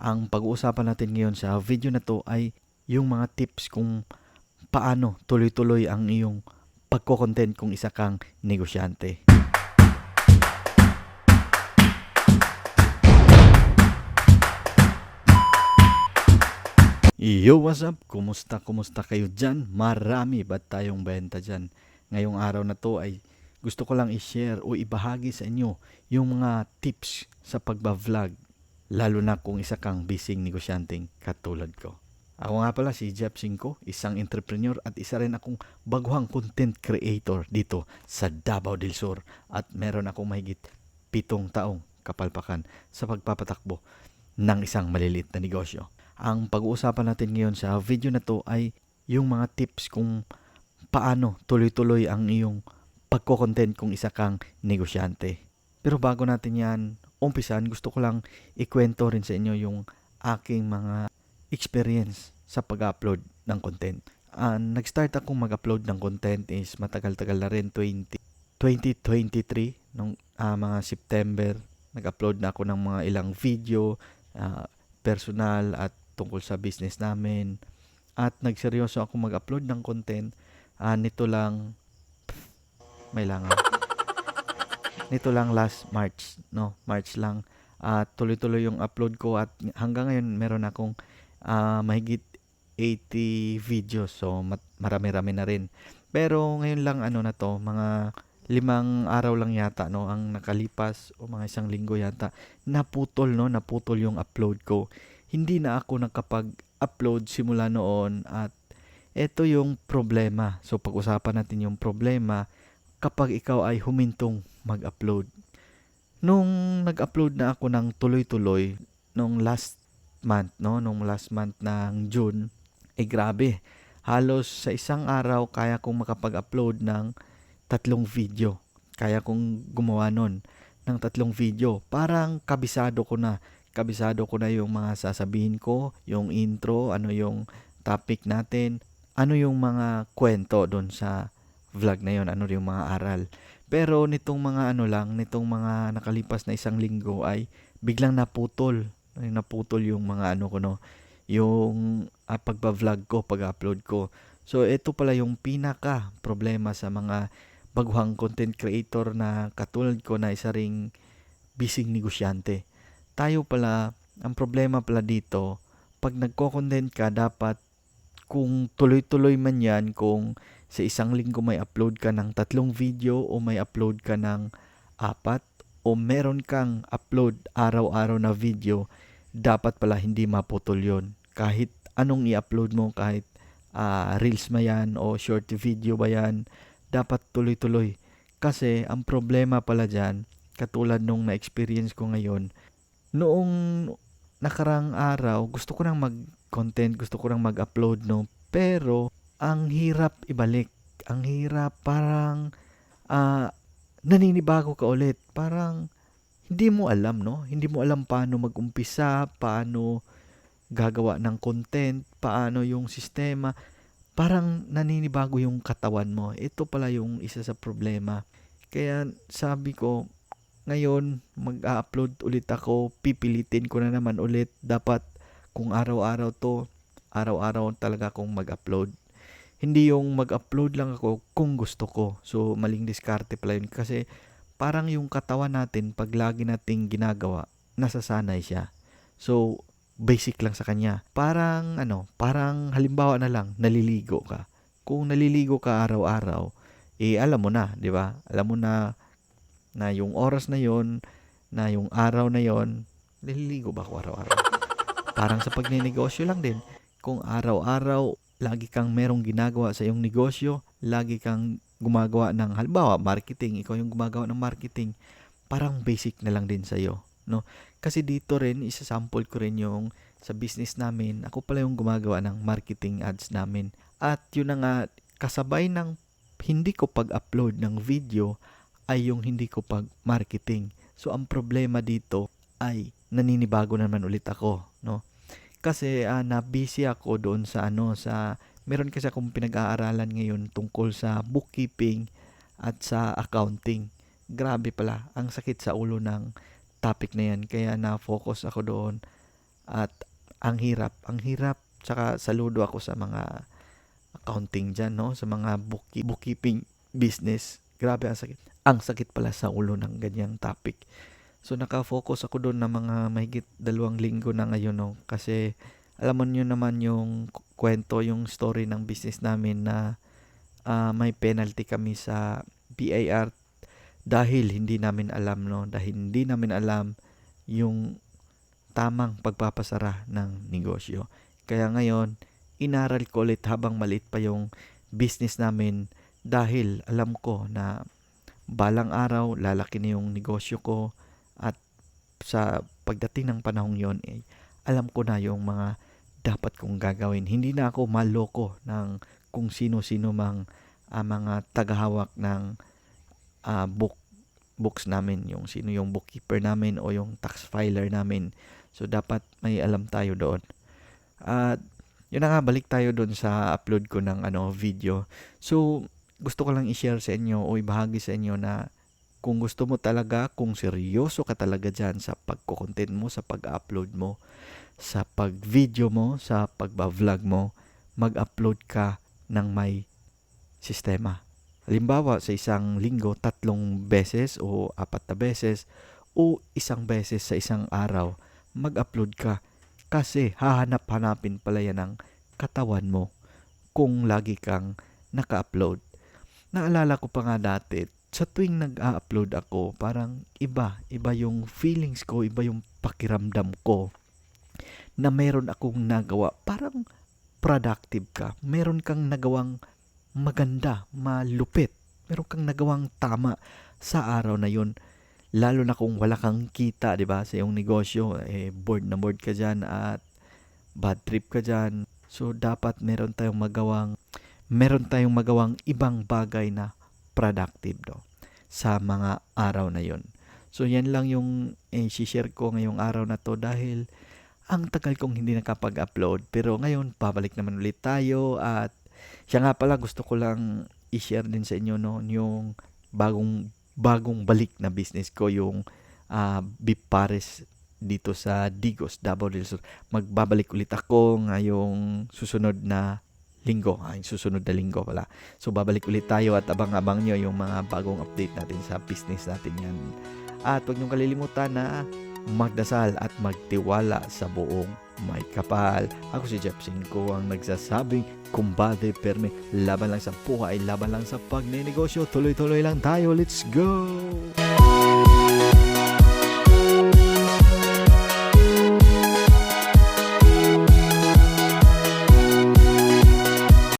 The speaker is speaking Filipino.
Ang pag-uusapan natin ngayon sa video na to ay yung mga tips kung paano tuloy-tuloy ang iyong pagko-content kung isa kang negosyante. Yo, what's up? Kumusta, kumusta kayo dyan? Marami ba tayong benta dyan? Ngayong araw na to ay gusto ko lang i-share o ibahagi sa inyo yung mga tips sa pagba-vlog. Lalo na kung isa kang bising negosyanteng katulad ko. Ako nga pala si Jeff Cinco, isang entrepreneur at isa rin akong baguhang content creator dito sa Davao del Sur. At meron akong mahigit pitong taong kapalpakan sa pagpapatakbo ng isang malilit na negosyo. Ang pag-uusapan natin ngayon sa video na to ay yung mga tips kung paano tuloy-tuloy ang iyong pagko-content kung isa kang negosyante. Pero bago natin yan umpisan, gusto ko lang ikwento rin sa inyo yung aking mga experience sa pag-upload ng content. Ah, nag-start akong mag-upload ng content is matagal-tagal na rin 20 2023 nung ah, mga September. Nag-upload na ako ng mga ilang video ah, personal at tungkol sa business namin. At nagseryoso ako mag-upload ng content. Ah, nito lang may langaw nito lang last March no? March lang. At tuloy-tuloy yung upload ko at hanggang ngayon meron akong ah, mahigit 80 videos. So marami-rami na rin. Pero ngayon lang ano na to mga limang araw lang yata no ang nakalipas o mga isang linggo yata naputol no? Naputol yung upload ko. Hindi na ako nakapag-upload simula noon at ito yung problema. So pag-usapan natin yung problema kapag ikaw ay humintong mag-upload nung nag-upload na ako ng tuloy-tuloy nung last month no nung last month ng June eh grabe halos sa isang araw kaya kong makapag-upload ng tatlong video. Kaya kong gumawa nun ng tatlong video. Parang kabisado ko na. Kabisado ko na yung mga sasabihin ko, yung intro, ano yung topic natin, ano yung mga kwento doon sa vlog na yon, ano yung mga aral. Pero nitong mga ano lang, nitong mga nakalipas na isang linggo ay biglang naputol. Naputol yung mga ano ko no, yung uh, pagba-vlog ko, pag-upload ko. So ito pala yung pinaka problema sa mga baguhang content creator na katulad ko na isa ring bising negosyante. Tayo pala, ang problema pala dito, pag nagko-content ka, dapat kung tuloy-tuloy man yan, kung sa isang linggo may upload ka ng tatlong video o may upload ka ng apat o meron kang upload araw-araw na video, dapat pala hindi maputol yon Kahit anong i-upload mo, kahit uh, reels ma yan o short video ba yan, dapat tuloy-tuloy. Kasi ang problema pala dyan, katulad nung na-experience ko ngayon, noong nakarang araw, gusto ko nang mag-content, gusto ko nang mag-upload, no? Pero, ang hirap ibalik. Ang hirap, parang, uh, naninibago ka ulit. Parang, hindi mo alam, no? Hindi mo alam paano mag-umpisa, paano gagawa ng content, paano yung sistema parang naninibago yung katawan mo. Ito pala yung isa sa problema. Kaya sabi ko, ngayon mag-upload ulit ako, pipilitin ko na naman ulit. Dapat kung araw-araw to, araw-araw talaga akong mag-upload. Hindi yung mag-upload lang ako kung gusto ko. So maling diskarte pala yun kasi parang yung katawan natin pag lagi nating ginagawa, nasasanay siya. So basic lang sa kanya. Parang ano, parang halimbawa na lang, naliligo ka. Kung naliligo ka araw-araw, eh alam mo na, 'di ba? Alam mo na na yung oras na 'yon, na yung araw na 'yon, naliligo ba ako araw-araw? Parang sa pagnenegosyo lang din. Kung araw-araw lagi kang merong ginagawa sa iyong negosyo, lagi kang gumagawa ng halimbawa marketing, ikaw yung gumagawa ng marketing, parang basic na lang din sa iyo no? Kasi dito rin, isa-sample ko rin yung sa business namin, ako pala yung gumagawa ng marketing ads namin. At yun na nga, kasabay ng hindi ko pag-upload ng video ay yung hindi ko pag-marketing. So, ang problema dito ay naninibago naman ulit ako? Kasi uh, na-busy ako doon sa ano, sa meron kasi akong pinag-aaralan ngayon tungkol sa bookkeeping at sa accounting. Grabe pala, ang sakit sa ulo ng topic na yan. Kaya na-focus ako doon. At ang hirap, ang hirap. Tsaka saludo ako sa mga accounting dyan, no? Sa mga bookkeep- bookkeeping business. Grabe, ang sakit. Ang sakit pala sa ulo ng ganyang topic. So, nakafocus ako doon na mga mahigit dalawang linggo na ngayon, no? Kasi, alam mo nyo naman yung kwento, yung story ng business namin na ah, may penalty kami sa BIR dahil hindi namin alam, no? Dahil hindi namin alam yung tamang pagpapasara ng negosyo. Kaya ngayon, inaral ko ulit habang maliit pa yung business namin dahil alam ko na balang araw lalaki na yung negosyo ko at sa pagdating ng panahong yon eh, alam ko na yung mga dapat kong gagawin. Hindi na ako maloko ng kung sino-sino mang ah, mga tagahawak ng ah, book books namin, yung sino yung bookkeeper namin o yung tax filer namin. So dapat may alam tayo doon. At yun na nga balik tayo doon sa upload ko ng ano video. So gusto ko lang i-share sa inyo o ibahagi sa inyo na kung gusto mo talaga, kung seryoso ka talaga dyan sa pagko-content mo, sa pag-upload mo, sa pag-video mo, sa pag-vlog mo, mag-upload ka ng may sistema. Halimbawa, sa isang linggo, tatlong beses o apat na beses o isang beses sa isang araw, mag-upload ka. Kasi hahanap-hanapin pala yan ng katawan mo kung lagi kang naka-upload. Naalala ko pa nga dati, sa tuwing nag-upload ako, parang iba, iba yung feelings ko, iba yung pakiramdam ko na meron akong nagawa. Parang productive ka. Meron kang nagawang maganda, malupit. Meron kang nagawang tama sa araw na yun. Lalo na kung wala kang kita, di ba, sa iyong negosyo. Eh, bored na bored ka dyan at bad trip ka dyan. So, dapat meron tayong magawang meron tayong magawang ibang bagay na productive do sa mga araw na yon. So yan lang yung eh, share ko ngayong araw na to dahil ang tagal kong hindi nakapag-upload pero ngayon pabalik naman ulit tayo at siya nga pala gusto ko lang i-share din sa inyo no yung bagong bagong balik na business ko yung ah, beef pares dito sa Digos, Davao del Sur. Magbabalik ulit ako ngayong susunod na linggo. Ay, susunod na linggo pala. So, babalik ulit tayo at abang-abang nyo yung mga bagong update natin sa business natin yan. At huwag niyong kalilimutan na magdasal at magtiwala sa buong may kapal. Ako si Jeff Cinco ang nagsasabing kumbade perme. Laban lang sa buhay, laban lang sa pagnenegosyo. Tuloy-tuloy lang tayo. Let's go!